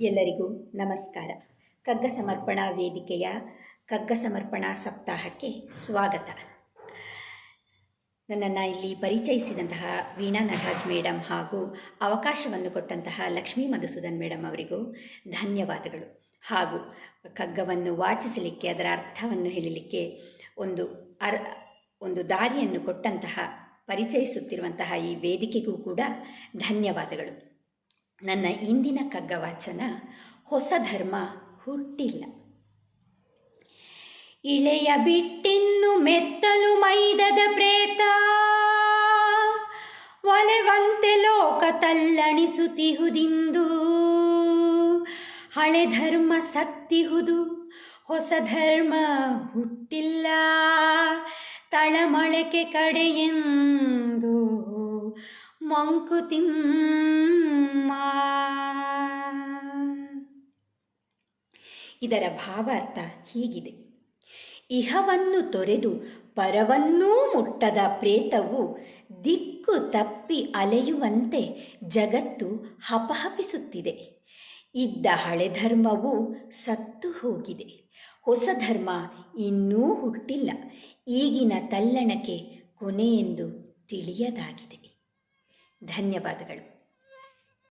ಎಲ್ಲರಿಗೂ ನಮಸ್ಕಾರ. ಕಗ್ಗ ಸಮರ್ಪಣಾ ವೇದಿಕೆಯ ಕಗ್ಗ ಸಮರ್ಪಣಾ ಸಪ್ತಾಹಕ್ಕೆ ಸ್ವಾಗತ. ನನ್ನನ್ನು ಇಲ್ಲಿ ಪರಿಚಯಿಸಿದಂತಹ ವೀಣಾ ನಟರಾಜ್ ಮೇಡಮ್ ಹಾಗೂ ಅವಕಾಶವನ್ನು ಕೊಟ್ಟಂತಹ ಲಕ್ಷ್ಮೀ ಮಧುಸೂದನ್ ಮೇಡಮ್ ಅವರಿಗೂ ಧನ್ಯವಾದಗಳು. ಹಾಗೂ ಕಗ್ಗವನ್ನು ವಾಚಿಸಲಿಕ್ಕೆ ಅದರ ಅರ್ಥವನ್ನು ಹೇಳಲಿಕ್ಕೆ ಒಂದು ಅರ್, ಒಂದು ದಾರಿಯನ್ನು ಕೊಟ್ಟಂತಹ, ಪರಿಚಯಿಸುತ್ತಿರುವಂತಹ ಈ ವೇದಿಕೆಗೂ ಕೂಡ ಧನ್ಯವಾದಗಳು. ನನ್ನ ಇಂದಿನ ಕಗ್ಗವಾಚನ ಹೊಸ ಧರ್ಮ ಹುಟ್ಟಿಲ್ಲ. ಇಳೆಯ ಬಿಟ್ಟಿನ್ನು ಮೆತ್ತಲು ಮೈದದ ಪ್ರೇತ, ಒಲೆವಂತೆ ಲೋಕ ತಲ್ಲಣಿಸುತ್ತಿಹುದಿಂದು. ಹಳೆ ಧರ್ಮ ಸತ್ತಿಹುದು, ಹೊಸ ಧರ್ಮ ಹುಟ್ಟಿಲ್ಲ. ತಳಮಳಕೆ ಕಡೆಯೆಂದು ಮಂಕುತಿಮ್ಮ ಇದರ ಭಾವಾರ್ಥ ಹೀಗಿದೆ. ಇಹವನ್ನು ತೊರೆದು ಪರವನ್ನೂ ಮುಟ್ಟದ ಪ್ರೇತವು ದಿಕ್ಕು ತಪ್ಪಿ ಅಲೆಯುವಂತೆ ಜಗತ್ತು ಹಪಹಪಿಸುತ್ತಿದೆ. ಇದ್ದ ಹಳೆ ಧರ್ಮವು ಸತ್ತು ಹೋಗಿದೆ. ಹೊಸ ಧರ್ಮ ಇನ್ನೂ ಹುಟ್ಟಿಲ್ಲ. ಈಗಿನ ತಲ್ಲಣಕ್ಕೆ ಕೊನೆಯೆಂದು ತಿಳಿಯದಾಗಿದೆ. ಧನ್ಯವಾದಗಳು.